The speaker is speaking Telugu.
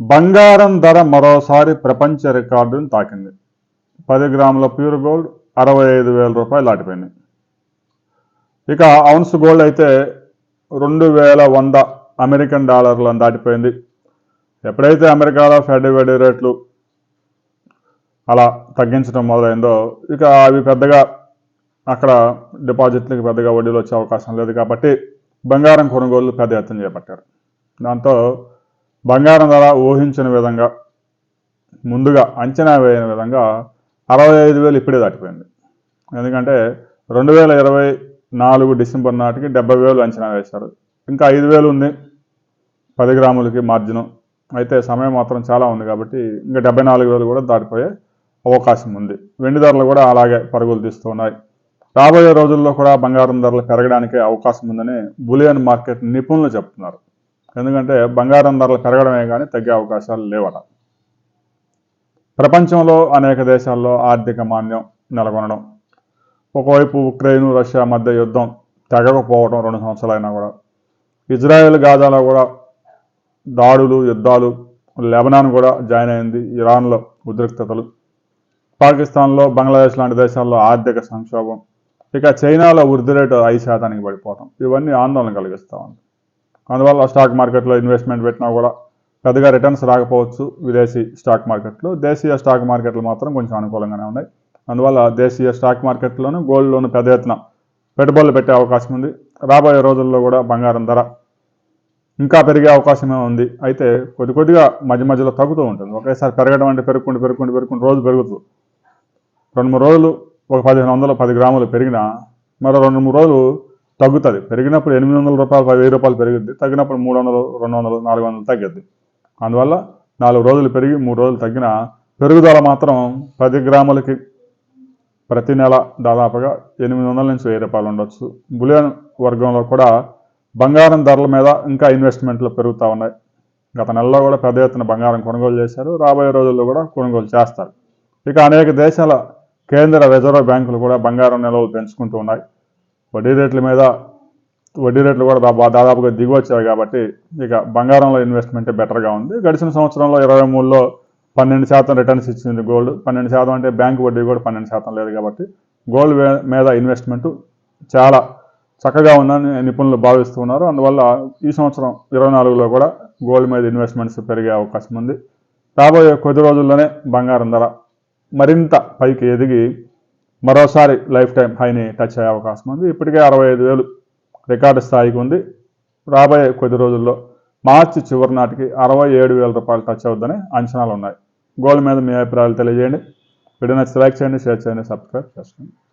బంగారం ధర మరోసారి ప్రపంచ రికార్డును తాకింది. పది గ్రాముల ప్యూర్ గోల్డ్ అరవై ఐదు వేల రూపాయలు దాటిపోయింది. ఇక అవున్స్ గోల్డ్ అయితే రెండు వేల వంద అమెరికన్ డాలర్లను దాటిపోయింది. ఎప్పుడైతే అమెరికాలో ఫెడ్ వడ్డీ రేట్లు అలా తగ్గించడం మొదలైందో ఇక అవి పెద్దగా అక్కడ డిపాజిట్లకు పెద్దగా వడ్డీలు వచ్చే అవకాశం లేదు కాబట్టి బంగారం కొనుగోలు పెద్ద ఎత్తున చేపట్టారు. దాంతో బంగారం ధర ఊహించిన విధంగా ముందుగా అంచనా వేయని విధంగా అరవై ఐదు వేలు ఇప్పుడే దాటిపోయింది. ఎందుకంటే రెండు వేల ఇరవై నాలుగు డిసెంబర్ నాటికి డెబ్బై వేలు అంచనా వేశారు. ఇంకా ఐదు వేలు ఉంది పది గ్రాములకి మార్జిన్. అయితే సమయం మాత్రం చాలా ఉంది కాబట్టి ఇంకా డెబ్బై నాలుగు వేలు కూడా దాటిపోయే అవకాశం ఉంది. వెండి ధరలు కూడా అలాగే పరుగులు తీస్తున్నాయి రాబోయే రోజుల్లో కూడా బంగారం ధరలు పెరగడానికి అవకాశం ఉందని బులియన్ మార్కెట్ నిపుణులు చెప్తున్నారు. ఎందుకంటే బంగారం ధరలు పెరగడమే కానీ తగ్గే అవకాశాలు లేవట. ప్రపంచంలో అనేక దేశాల్లో ఆర్థిక మాన్యం నెలకొనడం ఒకవైపు ఉక్రెయిన్ రష్యా మధ్య యుద్ధం తెగకపోవడం రెండు సంవత్సరాలైనా కూడా. ఇజ్రాయెల్ గాజాలో కూడా దాడులు యుద్ధాలు లెబనాన్ కూడా జాయిన్ అయింది ఇరాన్లో ఉద్రిక్తతలు. పాకిస్తాన్లో బంగ్లాదేశ్ లాంటి దేశాల్లో ఆర్థిక సంక్షోభం. ఇక చైనాలో వృద్ధి రేటు ఐదు శాతానికి పడిపోవడం ఇవన్నీ ఆందోళన కలిగిస్తూ ఉంది. అందువల్ల స్టాక్ మార్కెట్లో ఇన్వెస్ట్మెంట్ పెట్టినా కూడా పెద్దగా రిటర్న్స్ రాకపోవచ్చు విదేశీ స్టాక్ మార్కెట్లు దేశీయ స్టాక్ మార్కెట్లు మాత్రం కొంచెం అనుకూలంగానే ఉన్నాయి. అందువల్ల దేశీయ స్టాక్ మార్కెట్లోనూ గోల్డ్ లోన్ పెద్ద ఎత్తున పెట్టుబడులు పెట్టే అవకాశం ఉంది. రాబోయే రోజుల్లో కూడా బంగారం ధర ఇంకా పెరిగే అవకాశమే ఉంది. అయితే కొద్ది కొద్దిగా మధ్య మధ్యలో తగ్గుతూ ఉంటుంది. ఒకేసారి పెరగడం అంటే పెరుగుకుంటూ పెరుగుకుంటూ పెరుగుకుంటూ రోజు పెరుగుతుంది రెండు మూడు రోజులు ఒక పదిహేను వందలు పది గ్రాములు పెరిగినా మరో రెండు మూడు రోజులు తగ్గుతుంది. పెరిగినప్పుడు ఎనిమిది వందల రూపాయలు వెయ్యి రూపాయలు పెరుగుద్ది. తగ్గినప్పుడు మూడు వందలు రెండు వందలు నాలుగు వందలు తగ్గుద్ది. అందువల్ల నాలుగు రోజులు పెరిగి మూడు రోజులు తగ్గిన పెరుగుదల మాత్రం పది గ్రాములకి ప్రతి నెల దాదాపుగా ఎనిమిది వందల నుంచి వెయ్యి రూపాయలు ఉండొచ్చు. బులియన్ వర్గంలో కూడా బంగారం ధరల మీద ఇంకా ఇన్వెస్ట్మెంట్లు పెరుగుతూ ఉన్నాయి. గత నెలలో కూడా పెద్ద ఎత్తున బంగారం కొనుగోలు చేశారు. రాబోయే రోజుల్లో కూడా కొనుగోలు చేస్తారు. ఇక అనేక దేశాల కేంద్ర రిజర్వ్ బ్యాంకులు కూడా బంగారం నిల్వలు పెంచుకుంటూ ఉన్నాయి. వడ్డీ రేట్ల మీద వడ్డీ రేట్లు కూడా దా- దాదాపుగా దిగి వచ్చాయి కాబట్టి ఇక బంగారంలో ఇన్వెస్ట్మెంట్ బెటర్గా ఉంది. గడిచిన సంవత్సరంలో ఇరవై మూడులో పన్నెండు శాతం రిటర్న్స్ ఇచ్చింది గోల్డ్ పన్నెండు శాతం అంటే బ్యాంక్ వడ్డీ కూడా పన్నెండు శాతం లేదు కాబట్టి గోల్డ్ మీద ఇన్వెస్ట్మెంట్ చాలా చక్కగా ఉందని నిపుణులు భావిస్తున్నారు. అందువల్ల ఈ సంవత్సరం ఇరవై నాలుగులో కూడా గోల్డ్ మీద ఇన్వెస్ట్మెంట్స్ పెరిగే అవకాశం ఉంది. రాబోయే కొద్ది రోజుల్లోనే బంగారం ధర మరింత పైకి ఎదిగి మరోసారి లైఫ్ టైం హైని టచ్ అయ్యే అవకాశం ఉంది. ఇప్పటికే అరవై ఐదు వేలు రికార్డు స్థాయికి ఉంది. రాబోయే కొద్ది రోజుల్లో మార్చి చివరి నాటికి అరవై ఏడు వేల రూపాయలు టచ్ అవుద్దని అంచనాలు ఉన్నాయి. గోల్డ్ మీద మీ అభిప్రాయాలు తెలియజేయండి. వీడియో నచ్చి లైక్ చేయండి షేర్ చేయండి సబ్స్క్రైబ్ చేసుకోండి.